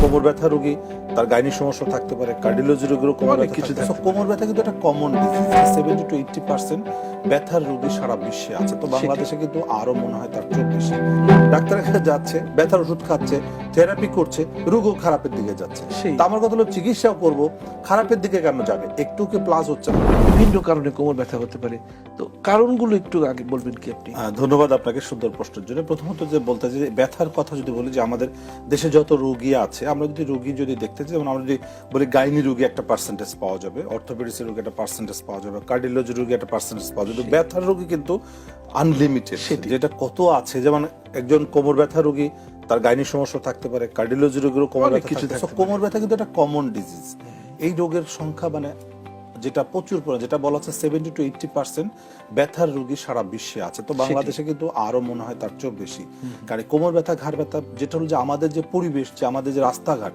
কোমর ব্যথা রোগী তার গাইনি সমস্যা থাকতে পারে কার্ডিওলজি রোগীরও কোমর ব্যথা কিছু কোমর ব্যথা কিন্তু একটা common disease seventy to eighty percent ব্যথার রোগী সারা বিশ্বে আছে। তো বাংলাদেশে কিন্তু আরও মনে হয় তার চোখ বেশি ডাক্তারের কাছে যাচ্ছে ব্যথার ওষুধ খাচ্ছে থেরাপি করছে রোগও খারাপের দিকে যাচ্ছে। তো আমার কথা হলো চিকিৎসাও করব খারাপের দিকে কেন যাবে? একটু কি প্লাস হচ্ছে না? বিভিন্ন কারণে কোমর ব্যথা হতে পারে। তো কারণগুলো একটু আগে বলবেন কি আপনি? ধন্যবাদ আপনাকে সুন্দর প্রশ্নের জন্য। প্রথমত যে বলতে চাই যে ব্যথার কথা যদি বলি যে আমাদের দেশে যত রোগী আছে আমরা যদি রোগী যদি দেখতে চাই যেমন আমরা যদি বলি গাইনি রোগী একটা পার্সেন্টেজ পাওয়া যাবে অর্থোপেডিক্স রোগী একটা পার্সেন্টেজ পাওয়া যাবে কার্ডিওলজি রোগী একটা পার্সেন্টেজ পাওয়া যাবে। ব্যথার রোগী কিন্তু আনলিমিটেড সেটি। যেটা কত আছে যেমন একজন কোমর ব্যথা রোগী তার গাইনি সমস্যা থাকতে পারে কার্ডিওলজি রোগীরও কোমর ব্যথা কিছু কোমর ব্যথা কিন্তু একটা কমন ডিজিজ এই রোগের সংখ্যা মানে যেটা প্রচুর পরিমাণে যেটা বলা হচ্ছে সেভেন্টি টু এইটটি পার্সেন্ট ব্যথার রোগী সারা বিশ্বে আছে। তো বাংলাদেশে কিন্তু আরও মনে হয় তার চোখ বেশি। কারণ কোমর ব্যথা ঘাড় ব্যথা যেটা হলো যে আমাদের যে পরিবেশ যে আমাদের যে রাস্তাঘাট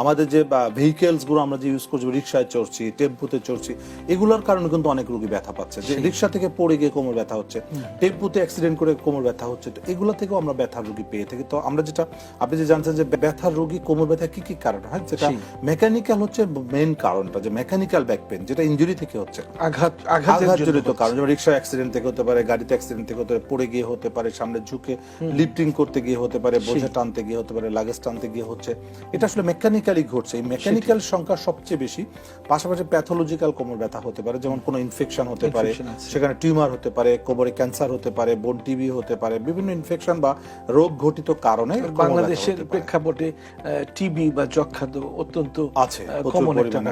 আমাদের যে ভেহিকেলসগুলো আমরা যে ইউজ করছি রিক্সায় চড়ছি টেম্পুতে চড়ছি এগুলোর কারণে কিন্তু অনেক রোগী ব্যথা পাচ্ছে। যে রিক্সা থেকে পড়ে গিয়ে কোমর ব্যথা হচ্ছে টেম্পুতে অ্যাক্সিডেন্ট করে কোমর ব্যথা হচ্ছে তো এগুলো থেকেও আমরা ব্যথার রোগী পেয়ে থাকি। তো আমরা যেটা আপনি যে জানছেন যে ব্যথার রোগী কোমর ব্যথা কি কি কারণ? হয় যেটা মেকানিক্যাল হচ্ছে মেন কারণটা যে মেকানিক্যাল ব্যাক পেন যেটা ইনজুরি থেকে হচ্ছে। আঘাত আঘাত জন্য জড়িত কারণ যেমন রিক্সা অ্যাক্সিডেন্ট থেকে হতে পারে গাড়িতে অ্যাক্সিডেন্ট থেকে হতে পারে পড়ে গিয়ে হতে পারে সামনে ঝুঁকে লিফটিং করতে গিয়ে হতে পারে বোঝা টানতে গিয়ে হতে পারে লাগেজ টানতে গিয়ে হচ্ছে। এটা আসলে মেকানিক্যালি ঘটছে। এই মেকানিক্যাল সংখ্যা সবচেয়ে বেশি। পাশাপাশি প্যাথোলজিক্যাল কোমর ব্যথা হতে পারে যেমন কোনো ইনফেকশন হতে পারে সেখানে টিউমার হতে পারে কোমরে ক্যান্সার হতে পারে বোন টিবি হতে পারে বিভিন্ন ইনফেকশন বা রোগ ঘটিত কারণে বাংলাদেশের প্রেক্ষাপটে টিবি বা যক্ষা অত্যন্ত আছে।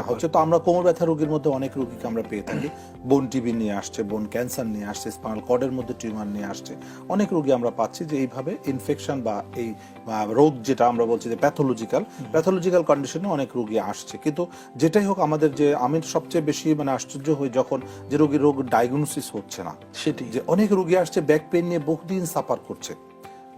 হচ্ছে। তো আমরা কোমর ব্যথা রোগীর মধ্যে অনেক রোগীকে আমরা পেয়ে থাকি। বোন টিবি নিয়ে আসছে বোন ক্যান্সার নিয়ে আসছে স্পাইনাল কর্ডের মধ্যে টিউমার নিয়ে আসছে। অনেক রোগী আমরা পাচ্ছি যে এইভাবে ইনফেকশন বা এই রোগ যেটা আমরা বলছি যে প্যাথোলজিক্যাল প্যাথোলজিক্যাল কন্ডিশনে অনেক রোগী আসছে। কিন্তু যেটাই হোক আমাদের যে আমি সবচেয়ে বেশি মানে আশ্চর্য হই যখন যে রোগীর রোগ ডায়াগনোসিস হচ্ছে না। সেটি যে অনেক রোগী আসছে ব্যাক পেন নিয়ে বহুদিন সাফার করছে।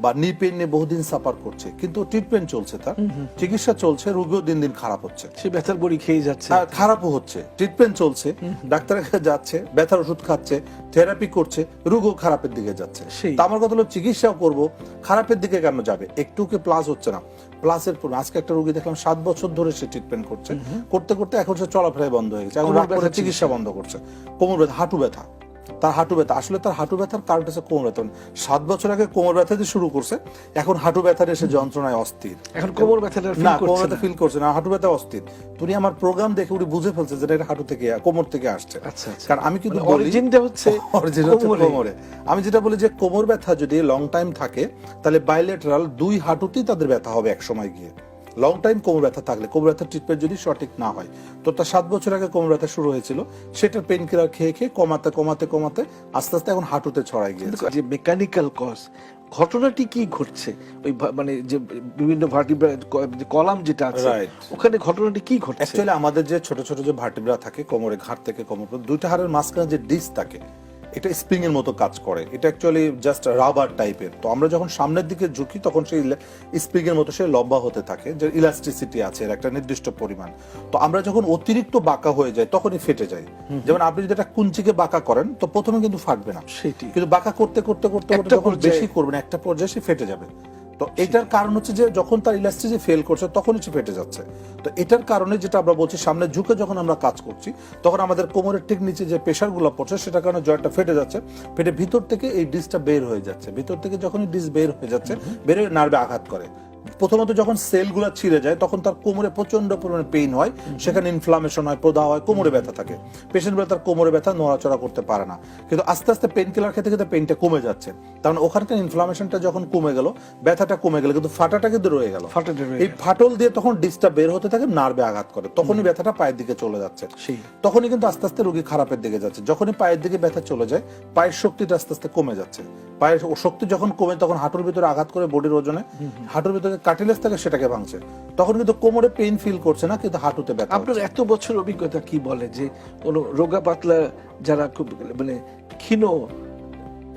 বা নি পেন নিয়ে বহুদিন সাফার করছে কিন্তু ট্রিটমেন্ট চলছে তার। চিকিৎসা চলছে রোগীও দিন দিন খারাপ হচ্ছে। সে ব্যথার বড়ি খেয়ে যাচ্ছে। আর খারাপও হচ্ছে। ট্রিটমেন্ট চলছে ডাক্তারের কাছে যাচ্ছে ব্যথার ওষুধ খাচ্ছে থেরাপি করছে রোগও খারাপের দিকে যাচ্ছে। সেই। তা আমার কথা হলো চিকিৎসাও করব খারাপের দিকে কেন যাবে? একটু কি প্লাস হচ্ছে না। প্লাসের পর আজকে একটা রোগী দেখলাম সাত বছর ধরে সে ট্রিটমেন্ট করছে। করতে করতে এখন সে চলাফেরাই বন্ধ হয়ে গেছে। এখন চিকিৎসা বন্ধ করছে। কোমর ব্যথা হাঁটু ব্যথা। তার হাঁটু ব্যথা। আসলে তার হাঁটু ব্যথার কারণ হচ্ছে কোমর ব্যথা। সাত বছর আগে কোমর ব্যথা দিয়ে শুরু করছে এখন হাঁটু ব্যথার এসে যন্ত্রণায় অস্থির। এখন কোমর feel না কোমর ব্যথা ফিল করছে না হাঁটু ব্যথা অস্থির। তুমি আমার প্রোগ্রাম দেখে উনি বুঝে ফেলছে যে এটা হাঁটু থেকে কোমর থেকে আসছে। আচ্ছা, আচ্ছা। কারণ আমি কিন্তু মানে অরিজিনটা হচ্ছে অরিজিন হচ্ছে কোমরে। কোমরে। আমি যেটা বলি যে কোমর ব্যথা যদি লং টাইম থাকে তাহলে বাইলেটারাল দুই হাঁটুতেই তাদের ব্যথা হবে এক সময় গিয়ে। লং টাইম কোমর ব্যথা থাকলে কোমর ব্যথার ট্রিটমেন্ট যদি সঠিক না হয় তো তার সাত বছর আগে কোমর ব্যথা শুরু হয়েছিল সেটার পেন কিলার খেয়ে খেয়ে কমাতে কমাতে কমাতে আস্তে আস্তে এখন হাঁটুতে ছড়াই গিয়েছে। যে মেকানিক্যাল কজ ঘটনাটি কি ঘটছে? ওই মানে যে বিভিন্ন কলাম যেটা আছে ওখানে ঘটনাটি কি ঘটছে? অ্যাকচুয়ালি আমাদের যে ছোট ছোট যে ভার্টিব্রা থাকে কোমরে ঘাট থেকে কোমর দুইটা হাড়ের মাঝখানে যে ডিস্ক থাকে এটা স্প্রিং এর মতো কাজ করে। এটা অ্যাকচুয়ালি জাস্ট রাবার টাইপের তো আমরা যখন সামনের দিকে ঝুঁকি তখন সেই স্প্রিং এর মতো সে লম্বা হতে থাকে যে ইলাস্টিসিটি আছে এর একটা নির্দিষ্ট পরিমাণ। তো আমরা যখন অতিরিক্ত বাঁকা হয়ে যায় তখনই ফেটে যায় যেমন আপনি যদি একটা কুঞ্চিকে বাঁকা করেন তো প্রথমে কিন্তু ফাটবে না। সেটি। কিন্তু বাঁকা করতে করতে করতে করতে যখন বেশি করবেন একটা পর্যায়ে সে ফেটে যাবে। তো এটার কারণ হচ্ছে যে যখন তার ইলাস্টিসিটি ফেল করছে তখনই সে ফেটে যাচ্ছে। তো এটার কারণে যেটা আমরা বলছি সামনে ঝুঁকে যখন আমরা কাজ করছি তখন আমাদের কোমরের ঠিক নিচে যে প্রেশারগুলো পড়ছে সেটার কারণে জয়েন্টটা ফেটে যাচ্ছে। ফেটে ভিতর থেকে এই ডিসটা বের হয়ে যাচ্ছে। ভিতর থেকে যখনই ডিস বের হয়ে যাচ্ছে বের হয়ে নার্ভে আঘাত করে। প্রথমত যখন সেলগুলো ছিঁড়ে যায় তখন তার কোমরে প্রচণ্ড পরিমাণে পেইন হয়। সেখানে ইনফ্লামেশন হয় প্রদাহ হয় কোমরে ব্যথা থাকে। পেশেন্ট তার কোমরে ব্যথা নড়াচড়া করতে পারে না। কিন্তু আস্তে আস্তে পেন কিলার খেতে খেতে পেনটা কমে যাচ্ছে। কারণ ওখানকার ইনফ্লামেশনটা যখন কমে গেল ব্যথাটা কমে গেল কিন্তু ফাটাটা কিন্তু রয়ে গেল। এই ফাটল দিয়ে তখন ডিস্টার্ব বের হতে থাকে নার্ভে আঘাত করে। তখনই ব্যথাটা পায়ের দিকে চলে যাচ্ছে। তখনই কিন্তু আস্তে আস্তে রোগী খারাপের দিকে যাচ্ছে। যখনই পায়ের দিকে ব্যথা চলে যায় পায়ের শক্তিটা আস্তে আস্তে কমে যাচ্ছে। পায়ের শক্তি যখন কমে তখন হাঁটুর ভিতরে আঘাত করে বডির ওজনে। হাঁটুর ভিতরে কাটিলেস থাকে সেটাকে ভাঙছে। তখন কিন্তু কোমরে পেইন ফিল করছে না কিন্তু হাঁটুতে ব্যথা আপনার এত বছর অভিজ্ঞতা কি বলে যে কোনো রোগা পাতলা যারা খুব মানে ক্ষীণ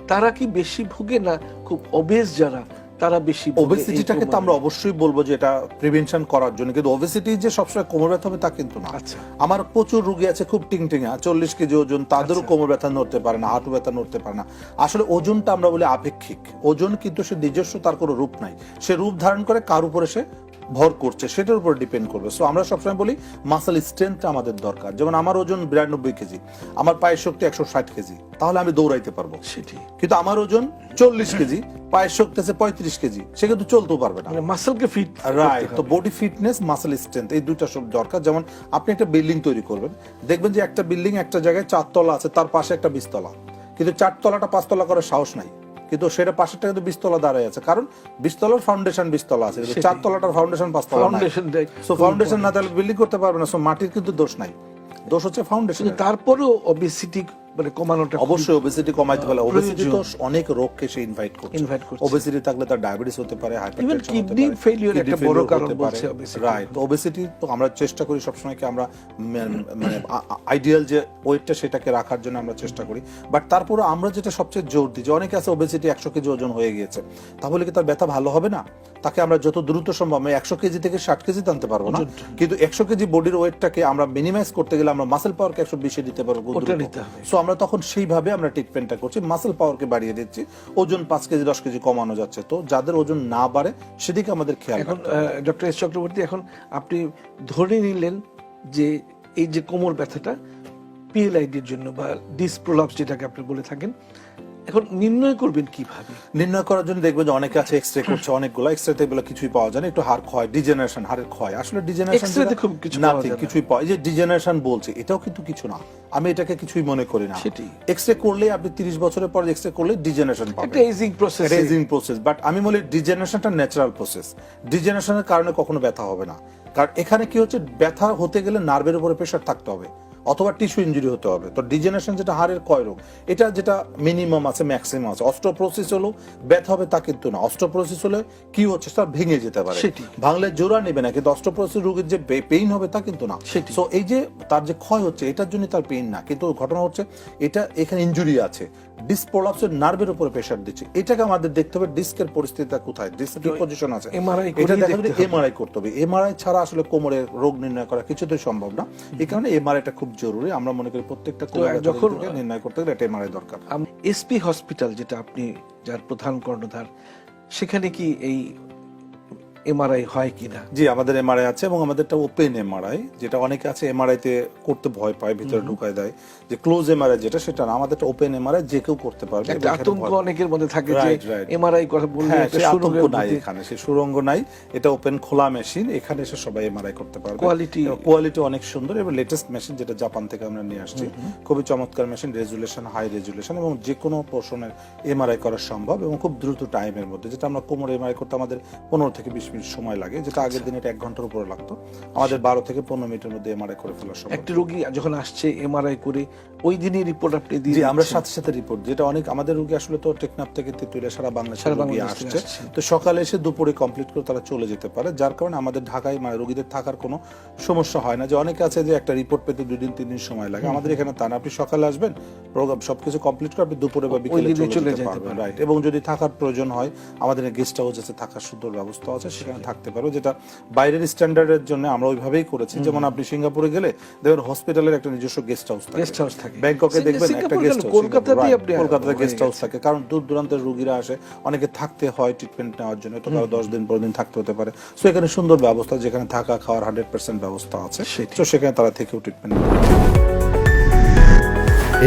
তারা কি বেশি ভুগে না খুব অবেশ যারা? তারা বেশি ওবেসিটিটাকে তো আমরা অবশ্যই বলব যে এটা প্রিভেনশন করার জন্য কিন্তু ওবেসিটি যে সবসময় কোমর ব্যথা হবে তা কিন্তু না। আচ্ছা। আমার প্রচুর রুগী আছে খুব টিংটিঙা চল্লিশ কেজি ওজন তাদেরও আচ্ছা। কোমর ব্যথা নড়তে পারে না হাঁটু ব্যথা নড়তে পারে না। আসলে ওজনটা আমরা বলি আপেক্ষিক। ওজন কিন্তু সে নিজস্ব তার কোনো রূপ নাই। সে রূপ ধারণ করে কার উপরে সে ভর করছে সেটার উপর ডিপেন্ড করবে। সো আমরা সবসময় বলি মাসেল স্ট্রেংথটা আমাদের দরকার। যেমন আমার ওজন বিরানব্বই কেজি আমার পায়ের শক্তি একশো ষাট কেজি তাহলে আমি দৌড়াইতে পারব। সেটি কিন্তু আমার ওজন চল্লিশ কেজি পায়ের শক্তি আছে পঁয়ত্রিশ কেজি সে কিন্তু চলতেও পারবে না। মাসেলকে ফিট রাইট তো বডি ফিটনেস মাসেল স্ট্রেংথ এই দুইটা সব দরকার। যেমন আপনি একটা বিল্ডিং তৈরি করবেন দেখবেন যে একটা বিল্ডিং একটা জায়গায় চারতলা আছে তার পাশে একটা বিস্তলা কিন্তু চারতলাটা পাঁচতলা করার সাহস নাই। কিন্তু সেটা পাশেরটা কিন্তু বিস্তলা দাঁড়িয়ে আছে। কারণ বিস্তলার ফাউন্ডেশন বিস্তলা আছে কিন্তু তলাটার চারতলাটার ফাউন্ডেশন পাঁচতলা ফাউন্ডেশন সো ফাউন্ডেশন না তাহলে বিল্ডিং করতে পারবে না সো মাটির কিন্তু দোষ নাই। দোষ হচ্ছে ফাউন্ডেশন তারপরেও অবেসিটি মানে কমানোটা অবশ্যই ওবেসিটি কমাইতে পারলে ওবেসিটি তো অনেক রোগকে সে ইনভাইট করছে। Invite করছে। ওবেসিটি থাকলে তার ডায়াবেটিস হতে পারে Even kidney failure একটা বড় কারণ বলছে। রাইট তো ওবেসিটি তো আমরা চেষ্টা করি সবসময় কি আমরা মানে আইডিয়াল যে ওয়েটটা সেটাকে রাখার জন্য আমরা চেষ্টা করি। বাট তারপরে আমরা যেটা সবচেয়ে জোর দিই যে অনেকে আছে ওবেসিটি একশো কেজি ওজন হয়ে গিয়েছে তাহলে কি তার ব্যথা ভালো হবে না? তাকে আমরা যত দ্রুত সম্ভব আমি একশো কেজি থেকে ষাট কেজি টানতে পারব না কিন্তু একশো কেজি বডির ওয়েটটাকে আমরা মিনিমাইজ করতে গেলে আমরা মাসেল পাওয়ারকে একশো বিশে দিতে পারব। সো আমরা তখন সেইভাবে আমরা ট্রিটমেন্টটা করছি মাসেল পাওয়ারকে বাড়িয়ে দিচ্ছি। ওজন পাঁচ কেজি দশ কেজি কমানো যাচ্ছে। তো যাদের ওজন না বাড়ে সেদিকে আমাদের খেয়াল এখন ডক্টর এস চক্রবর্তী এখন আপনি ধরে নিলেন যে এই যে কোমর ব্যথাটা পিএলআইডির জন্য বা ডিসপ্রোলাপস যেটাকে আপনি বলে থাকেন এখন নির্ণয় করবেন কীভাবে? নির্ণয় করার জন্য দেখবেন যে অনেকে আছে এক্সরে করছে অনেকগুলো এক্সরেতে এগুলো কিছুই পাওয়া যায় না। একটু হাড় ক্ষয় ডিজেনারেশন হাড়ের ক্ষয়। আসলে ডিজেনারেশন খুব কিছু না। কিছুই পাওয়া যে ডিজেনারেশন বলছে এটাও কিন্তু কিছু না। আমি এটাকে কিছুই মনে করি না। এক্সরে করলে আপনি 30 বছরের পর এক্সরে করলে ডিজেনারেশন পাবেন। Aging process aging process but আমি বলি ডিজেনারেশনটা ন্যাচারাল প্রসেস ডিজেনারেশনের কারণে কখনো ব্যথা হবে না। কারণ এখানে কি হচ্ছে ব্যথা হতে গেলে নার্ভের উপরে প্রেশার থাকতে হবে। অথবা টিস্যু ইঞ্জুরি হতে হবে। তো ডিজেনারেশন যেটা হাড়ের ক্ষয় রোগ এটা যেটা মিনিমাম আছে ম্যাক্সিমাম আছে। অস্ট্রোপ্রোসিস হলো ব্যথা হবে তা কিন্তু না। অস্ট্রোপ্রোসিস হলে কি হচ্ছে তার ভেঙে যেতে পারে। সেটি। ভাঙলে জোড়া নেবে না কিন্তু অস্ট্রোপ্রোসিস রোগের যে পেইন হবে তা কিন্তু না। সেটি। সো এই যে তার যে ক্ষয় হচ্ছে এটার জন্য তার পেইন না। কিন্তু ঘটনা হচ্ছে এটা এখানে ইঞ্জুরি আছে। ডিসপ্রোলাপসের নার্ভের উপরে প্রেশার দিচ্ছে। এটাকে আমাদের দেখতে হবে ডিস্কের পরিস্থিতিটা কোথায়? ডিস্ক কি পজিশন আছে? এমআরআই এটা দেখা দেখতে হবে। এমআরআই করতে হবে। এমআরআই ছাড়া আসলে কোমরের রোগ নির্ণয় করা কিছুতেই সম্ভব না। এই কারণে এমআরআইটা খুব জরুরি। আমরা মনে করি প্রত্যেকটা কোমরে যখন- নির্ণয় করতে গেলে এটা এমআরআই দরকার। এসপি হসপিটাল যেটা আপনি যার প্রধান কর্ণধার সেখানে কি এই এমআরআই হয় কিনা জি আমাদের এমআরআই আছে এবং আমাদেরটা ওপেন এমআরআই যেটা অনেকে আছে এমআরআই তে করতে ভয় পায় ভিতরে ঢুকায় দেয় যে ক্লোজ এমআরআই যেটা সেটা না আমাদেরটা ওপেন এমআরআই যে কেউ করতে পারবে একটা আতঙ্ক অনেকের মধ্যে থাকে যে. এমআরআই কথা বললে হ্যাঁ একটা সে নাই এখানে সে সুরঙ্গ নাই এটা ওপেন খোলা মেশিন এখানে এসে সবাই এমআরআই করতে পারবে কোয়ালিটি কোয়ালিটি অনেক সুন্দর এবং লেটেস্ট মেশিন যেটা জাপান থেকে আমরা নিয়ে আসছি খুবই চমৎকার মেশিন রেজুলেশন হাই রেজুলেশন এবং যে কোনো পোর্শনের এমআরআই করা সম্ভব এবং খুব দ্রুত টাইমের মধ্যে যেটা আমরা কোমর এমআরআই করতে আমাদের পনেরো থেকে বিশ মিনিট সময় লাগে যেটা আগের দিন এটা এক ঘণ্টার উপরে লাগতো। আমাদের বারো থেকে পনেরো মিনিটের মধ্যে এমআরআই করে ফেলা সম্ভব একটা রোগী যখন আসছে এমআরআই করে ওই দিনই রিপোর্ট আপনি দিয়ে আমরা সাথে সাথে রিপোর্ট যেটা অনেক আমাদের রোগী আসলে তো টেকনাফ থেকে তেতুলিয়া সারা বাংলাদেশের সারা আসছে। তো সকালে এসে দুপুরে কমপ্লিট করে তারা চলে যেতে পারে যার কারণে আমাদের ঢাকায় মানে রোগীদের থাকার কোনো সমস্যা হয় না। যে অনেকে আছে যে একটা রিপোর্ট পেতে দুই দিন তিন দিন সময় লাগে। আমাদের এখানে তা না। আপনি সকালে আসবেন প্রোগ্রাম সবকিছু কমপ্লিট করে আপনি দুপুরে বা বিকেলে চলে যেতে পারবেন। রাইট এবং যদি থাকার প্রয়োজন হয় আমাদের গেস্ট হাউস আছে থাকার সুন্দর ব্যবস্থা আছে সেখানে থাকতে পারো যেটা বাইরের স্ট্যান্ডার্ডের জন্য আমরা ওইভাবেই করেছি। যেমন আপনি সিঙ্গাপুরে গেলে দেখবেন হসপিটালের একটা নিজস্ব গেস্ট হাউস থাকে। Guest house থাকে। ব্যাংককে দেখবেন একটা গেস্ট হাউস কলকাতাতেই আপনি কলকাতাতে গেস্ট হাউস থাকে। কারণ দূর দূরান্তের রোগীরা আসে অনেকে থাকতে হয় ট্রিটমেন্ট নেওয়ার জন্য তো কারও দশ দিন পনেরো দিন থাকতে হতে পারে। সো এখানে সুন্দর ব্যবস্থা যেখানে থাকা খাওয়ার হান্ড্রেড পার্সেন্ট ব্যবস্থা আছে। সেটি। তো সেখানে তারা থেকেও ট্রিটমেন্ট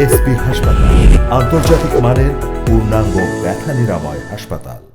এসপি হাসপাতাল আন্তর্জাতিক মানের পূর্ণাঙ্গ ব্যথা নিরাময় হাসপাতাল।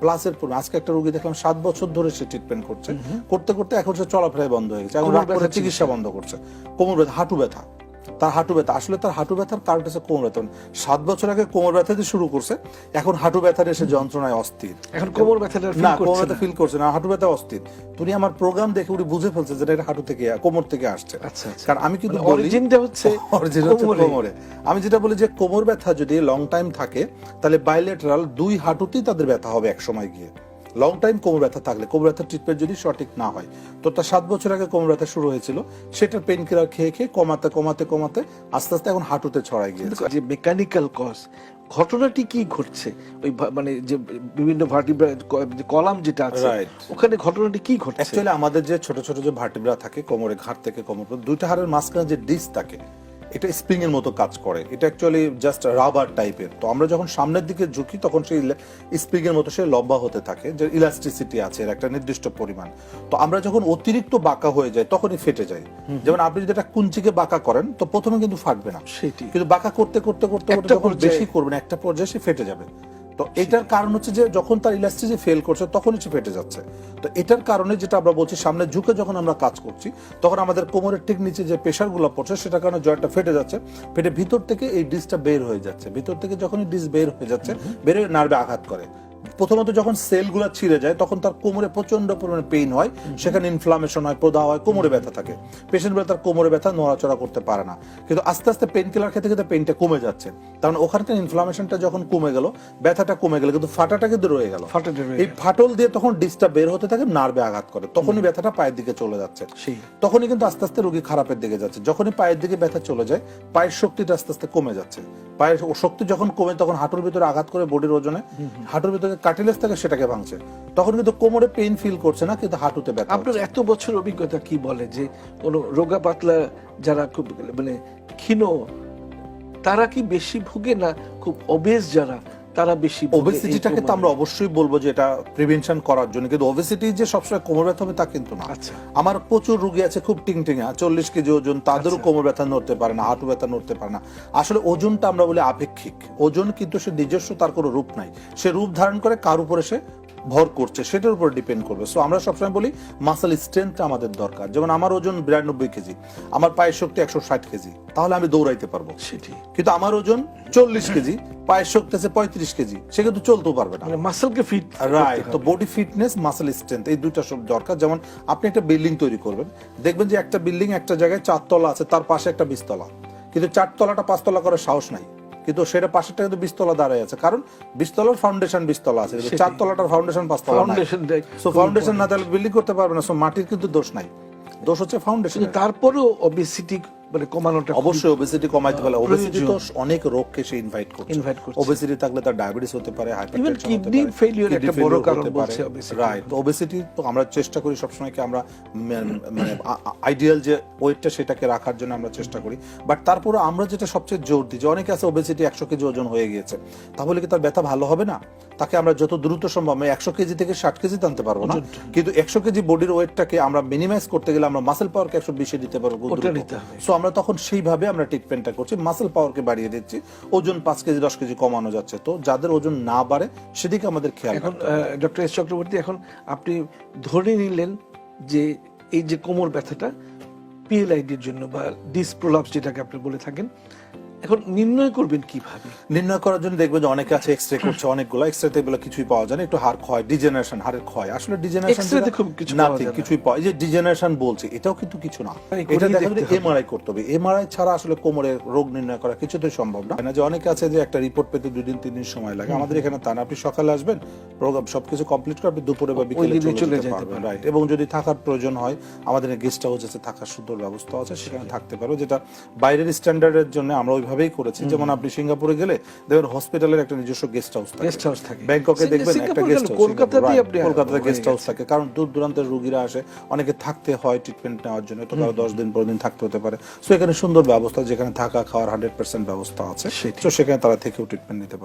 প্লাসের পর আজকে একটা রোগী দেখলাম সাত বছর ধরে সে ট্রিটমেন্ট করছে। করতে করতে এখন সে চলাফেরায় বন্ধ হয়ে গেছে। এখন চিকিৎসা বন্ধ করছে। কোমর ব্যথা হাঁটু ব্যথা। তার হাঁটু ব্যথা। আসলে তার হাঁটু ব্যথার কারণ হচ্ছে কোমর ব্যথা। সাত বছর আগে কোমর ব্যথা দিয়ে শুরু করছে এখন হাঁটু ব্যথার এসে যন্ত্রণায় অস্থির। এখন কোমর ব্যথাটা না কোমর ব্যথা ফিল করছে না হাঁটু ব্যথা অস্থির। তুমি আমার প্রোগ্রাম দেখে উনি বুঝে ফেলছে যে এটা হাঁটু থেকে কোমর থেকে আসছে। আচ্ছা, আচ্ছা। কারণ আমি কিন্তু মানে অরিজিনটা হচ্ছে অরিজিন হচ্ছে। কোমরে। আমি যেটা বলি যে কোমর ব্যথা যদি লং টাইম থাকে তাহলে বাইলেটারাল দুই হাঁটুতেই তাদের ব্যথা হবে এক সময় গিয়ে। লং টাইম কোমর ব্যথা থাকলে কোমর ব্যথার ট্রিটমেন্ট যদি সঠিক না হয়। তো তার সাত বছর আগে কোমর ব্যথা শুরু হয়েছিল সেটার পেন কিলার খেয়ে খেয়ে কমাতে কমাতে কমাতে আস্তে আস্তে এখন হাঁটুতে ছড়াই গিয়েছে। যে মেকানিক্যাল কজ ঘটনাটি কি ঘটছে? ওই মানে যে বিভিন্ন ভার্টিব্রা কলাম যেটা আছে ওখানে ঘটনাটি কি ঘটছে? অ্যাকচুয়ালি আমাদের যে ছোট ছোট যে ভার্টিব্রা থাকে কোমরে ঘাট থেকে কোমর দুইটা হাড়ের মাঝখানে যে ডিস্ক থাকে এটা স্প্রিং এর মতো কাজ করে। এটা অ্যাকচুয়ালি জাস্ট রাবার টাইপের তো আমরা যখন সামনের দিকে ঝুঁকি তখন সেই স্প্রিং এর মতো সে লম্বা হতে থাকে যে ইলাস্টিসিটি আছে এর একটা নির্দিষ্ট পরিমাণ। তো আমরা যখন অতিরিক্ত বাঁকা হয়ে যায় তখনই ফেটে যায়। যেমন আপনি যদি একটা কুঞ্চিকে বাঁকা করেন তো প্রথমে কিন্তু ফাটবে না। সেটি কিন্তু বাঁকা করতে করতে করতে করতে যখন বেশি করবেন একটা পর্যায়ে সে ফেটে যাবে। তো এটার কারণ হচ্ছে যে যখন তার ইলাস্টিসি ফেল করছে তখনই সে ফেটে যাচ্ছে। তো এটার কারণে যেটা আমরা বলছি সামনে ঝুঁকে যখন আমরা কাজ করছি তখন আমাদের কোমরের ঠিক নিচে যে প্রেশারগুলো পড়ছে সেটার কারণে জয়েন্টটা ফেটে যাচ্ছে। ফেটে ভিতর থেকে এই ডিসটা বের হয়ে যাচ্ছে। ভিতর থেকে যখনই ডিস বের হয়ে যাচ্ছে বের হয়ে নার্ভে আঘাত করে। প্রথমত যখন সেলগুলো ছিঁড়ে যায় তখন তার কোমরে প্রচণ্ড পরিমাণে পেইন হয় সেখানে ইনফ্লামেশন হয় প্রদাহ হয় কোমরে ব্যথা থাকে। পেশেন্ট তার কোমরে ব্যথা নড়াচড়া করতে পারে না। কিন্তু আস্তে আস্তে পেন কিলার খেতে খেতে পেইনটা কমে যাচ্ছে। কারণ ওখানকার ইনফ্লামেশনটা যখন কমে গেল ব্যথাটা কমে গেল কিন্তু ফাটাটা কিন্তু রয়ে গেল। এই ফাটল দিয়ে তখন ডিসটা বের হতে থাকে নার্ভে আঘাত করে। তখনই ব্যথাটা পায়ের দিকে চলে যাচ্ছে। তখনই কিন্তু আস্তে আস্তে রোগী খারাপের দিকে যাচ্ছে। যখনই পায়ের দিকে ব্যথা চলে যায় পায়ের শক্তিটা আস্তে আস্তে কমে যাচ্ছে। পায়ের শক্তি যখন কমে তখন হাঁটুর ভিতরে আঘাত করে বডির ওজনে হাঁটুর ভিতরে কাটিলেস থাকে সেটাকে ভাঙছে। তখন কিন্তু কোমরে পেইন ফিল করছে না কিন্তু হাঁটুতে ব্যথা আপনার এত বছর অভিজ্ঞতা কি বলে যে কোনো রোগা পাতলা যারা খুব মানে ক্ষীণ তারা কি বেশি ভুগে না খুব অবেশ যারা? তারা বেশি ওবেসিটিটাকে তো আমরা অবশ্যই বলব যে এটা প্রিভেনশন করার জন্য কিন্তু ওবেসিটি যে সবসময় কোমর ব্যথা হবে তা কিন্তু না। আচ্ছা। আমার প্রচুর রুগী আছে খুব টিংটিঙা চল্লিশ কেজি ওজন তাদেরও আচ্ছা। কোমর ব্যথা নড়তে পারে না হাঁটু ব্যথা নড়তে পারে না। আসলে ওজনটা আমরা বলি আপেক্ষিক। ওজন কিন্তু সে নিজস্ব তার কোনো রূপ নাই। সে রূপ ধারণ করে কার উপরে সে ভর করছে সেটার উপর ডিপেন্ড করবে। সো আমরা সবসময় বলি মাসেল স্ট্রেংথটা আমাদের দরকার। যেমন আমার ওজন বিরানব্বই কেজি আমার পায়ের শক্তি একশো ষাট কেজি তাহলে আমি দৌড়াইতে পারব। সেটি। কিন্তু আমার ওজন চল্লিশ কেজি পায়ের শক্তি আছে পঁয়ত্রিশ কেজি সে কিন্তু চলতেও পারবে না। মাসেলকে ফিট রাইট তো বডি ফিটনেস মাসেল স্ট্রেংথ এই দুইটা সব দরকার। যেমন আপনি একটা বিল্ডিং তৈরি করবেন দেখবেন যে একটা বিল্ডিং একটা জায়গায় চারতলা আছে তার পাশে একটা বিস্তলা কিন্তু চারতলাটা পাঁচতলা করার সাহস নাই। কিন্তু সেটা পাশেরটা কিন্তু বিস্তলা দাঁড়ায় আছে। কারণ বিস্তলার ফাউন্ডেশন বিস্তলা আছে। চার তলাটার চারতলাটার ফাউন্ডেশন পাঁচতলা ফাউন্ডেশন সো ফাউন্ডেশন না তাহলে বিল্ডিং করতে পারবে না। সো মাটির কিন্তু দোষ নাই। দোষ হচ্ছে ফাউন্ডেশন তারপরেও অবেসিটি মানে কমানোটা অবশ্যই ওবেসিটি কমাইতে ওবেসিটি তো অনেক রোগকে সে ইনভাইট করছে। Invite করছে। ওবেসিটি থাকলে তার ডায়াবেটিস হতে পারে Even kidney failure একটা বড় কারণ বলছে। রাইট তো ওবেসিটি তো আমরা চেষ্টা করি সবসময় কি আমরা মানে আইডিয়াল যে ওয়েটটা সেটাকে রাখার জন্য আমরা চেষ্টা করি। বাট তারপরে আমরা যেটা সবচেয়ে জোর দিই যে অনেকে আছে ওবেসিটি একশো কেজি ওজন হয়ে গিয়েছে তাহলে কি তার ব্যথা ভালো হবে না? তাকে আমরা যত দ্রুত সম্ভব একশো কেজি থেকে ষাট কেজি টানতে পারব না। কিন্তু একশো কেজি বডির ওয়েটটাকে আমরা মিনিমাইজ করতে গেলে আমরা মাসেল পাওয়ারকে একশো বিশে দিতে পারব। সো আমরা তখন সেইভাবে আমরা ট্রিটমেন্টটা করছি মাসেল পাওয়ারকে বাড়িয়ে দিচ্ছি ওজন পাঁচ কেজি দশ কেজি কমানো যাচ্ছে। তো যাদের ওজন না বাড়ে সেদিকে আমাদের খেয়াল এখন ডক্টর এস চক্রবর্তী এখন আপনি ধরে নিলেন যে এই যে কোমর ব্যথাটা পিএলআইডির জন্য বা ডিসপ্রোলাপস যেটাকে আপনি বলে থাকেন এখন নির্ণয় করবেন কীভাবে? নির্ণয় করার জন্য দেখবেন যে অনেকে আছে এক্সরে করছে অনেকগুলো। এক্সরেতে এগুলো কিছুই পাওয়া যায় না। একটু হাড় ক্ষয় ডিজেনারেশন হাড়ের ক্ষয়। আসলে ডিজেনারেশন তে খুব কিছু পাওয়া নাথিং যায় না। কিছুই পাওয়া এই যে ডিজেনারেশন বলছে এটাও কিন্তু কিছু না। এটা দেখা হবে। এমআরআই করতে হবে। এমআরআই ছাড়া আসলে কোমরে রোগ নির্ণয় করা কিছুতেই সম্ভব না। যে অনেকে আছে যে একটা রিপোর্ট পেতে দুই দিন তিন দিন সময় লাগে। আমাদের এখানে তা না। আপনি সকালে আসবেন প্রোগ্রাম সবকিছু কমপ্লিট করে আপনি দুপুরে বা বিকেলে চলে যেতে পারবেন। রাইট এবং যদি থাকার প্রয়োজন হয় আমাদের গেস্ট হাউস আছে থাকার সুন্দর ব্যবস্থা আছে সেখানে থাকতে পারো যেটা বাইরের স্ট্যান্ডার্ডের জন্য আমরা ওইভাবেই করেছে। যেমন আপনি সিঙ্গাপুরে গেলে দেখবেন হসপিটালের একটা নিজস্ব গেস্ট হাউস থাকে। গেস্ট হাউস থাকে। ব্যাংককে দেখবেন একটা গেস্ট হাউস কলকাতাতেই আপনি কলকাতাতে গেস্ট হাউস থাকে। কারণ দূর দূরান্তের রোগীরা আসে অনেকে থাকতে হয় ট্রিটমেন্ট নেওয়ার জন্য। তো কারও দশ দিন পনেরো দিন থাকতে হতে পারে। সো এখানে সুন্দর ব্যবস্থা যেখানে থাকা খাওয়ার হান্ড্রেড পার্সেন্ট ব্যবস্থা আছে। তো সেখানে তারা থেকেও ট্রিটমেন্ট নিতে পারে।